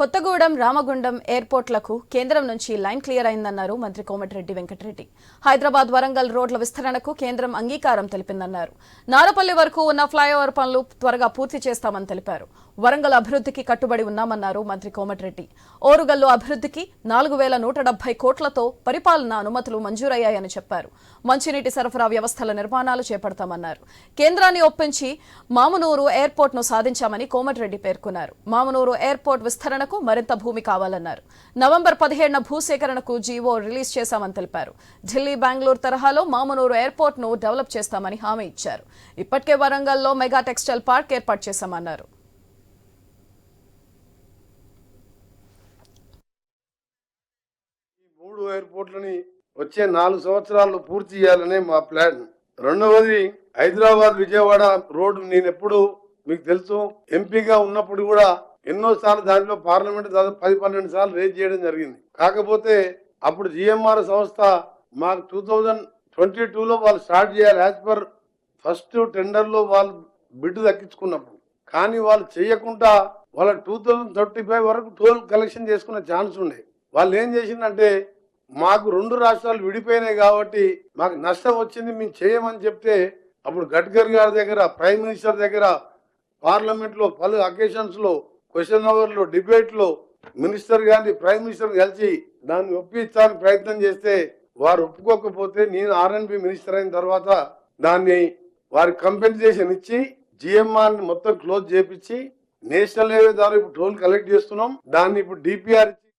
కొత్తగూడెం రామగుండం ఎయిర్పోర్ట్లకు కేంద్రం నుంచి line clear అయిందన్నారు మంత్రి కోమటిరెడ్డి వెంకటరెడ్డి. హైదరాబాద్ వరంగల్ రోడ్ల విస్తరణకు కేంద్రం అంగీకారం తెలిపిందన్నారు. నారపల్లి వరకు ఉన్న ఫ్లైఓవర్ పనులు త్వరగా పూర్తి చేస్తామని తెలిపారు. వరంగల్ అభివృద్ధికి కట్టుబడి ఉన్నామన్నారు మంత్రి కోమటిరెడ్డి. ఓరుగల్లు అభివృద్ధికి నాలుగు వేల నూట డెబ్బై కోట్లతో పరిపాలన అనుమతులు మంజూరయ్యాయని చెప్పారు. మంచినీటి సరఫరా వ్యవస్థల నిర్మాణాలు చేపడతామన్నారు. కేంద్రాన్ని ఒప్పించి మామునూరు ఎయిర్పోర్ట్ను సాధించామని కోమటిరెడ్డి పేర్కొన్నారు. మామునూరు ఎయిర్పోర్ట్ విస్తరణకు మరింత భూమి కావాలన్నారు. నవంబర్ పదిహేడున భూసేకరణకు జీవో రిలీజ్ చేశామని తెలిపారు. ఢిల్లీ బెంగళూరు తరహాలో మామునూరు ఎయిర్పోర్ట్ను డెవలప్ చేస్తామని హామీ ఇచ్చారు. ఇప్పటికే వరంగల్లో మెగా టెక్స్టైల్ పార్క్ ఏర్పాటు చేశామన్నారు. ఈ ఎయిర్పోర్ట్లని వచ్చే నాలుగు సంవత్సరాల్లో పూర్తి చేయాలనే మా ప్లాన్. రెండవది హైదరాబాద్ విజయవాడ రోడ్డు నేను ఎప్పుడు మీకు తెలుసు ఎంపీగా ఉన్నప్పుడు కూడా ఎన్నో సార్లు దానిలో పార్లమెంట్ దాదాపు పది పన్నెండు సార్లు రేజ్ చేయడం జరిగింది. కాకపోతే అప్పుడు జిఎంఆర్ సంస్థ మాకు టూ థౌజండ్ ట్వంటీ టూలో వాళ్ళు స్టార్ట్ చేయాలి యాజ్ పర్ ఫస్ట్ టెండర్లో వాళ్ళు బిడ్డు దక్కించుకున్నప్పుడు. కానీ వాళ్ళు చేయకుండా వాళ్ళ టూ థౌజండ్ థర్టీ ఫైవ్ వరకు టోల్ కలెక్షన్ చేసుకునే ఛాన్స్ ఉండే. వాళ్ళు ఏం చేసిందంటే మాకు రెండు రాష్ట్రాలు విడిపోయినాయి కాబట్టి మాకు నష్టం వచ్చింది మేము చేయమని చెప్తే అప్పుడు గడ్కరీ గారి దగ్గర ప్రైమ్ మినిస్టర్ దగ్గర పార్లమెంట్లో పలు అకేషన్స్లో క్వశ్చన్ అవర్లో డిబేట్లో మినిస్టర్ గారిని ప్రైమ్ మినిస్టర్ కలిసి దాన్ని ఒప్పించడానికి ప్రయత్నం చేస్తే వారు ఒప్పుకోకపోతే నేను ఆర్ఎన్బి మినిస్టర్ అయిన తర్వాత దాన్ని వారి కంపెన్సేషన్ ఇచ్చి జిఎంఆర్ని మొత్తం క్లోజ్ చేపించి నేషనల్ హైవే ద్వారా ఇప్పుడు టోల్ కలెక్ట్ చేస్తున్నాం. దాన్ని ఇప్పుడు డిపిఆర్ ఇచ్చి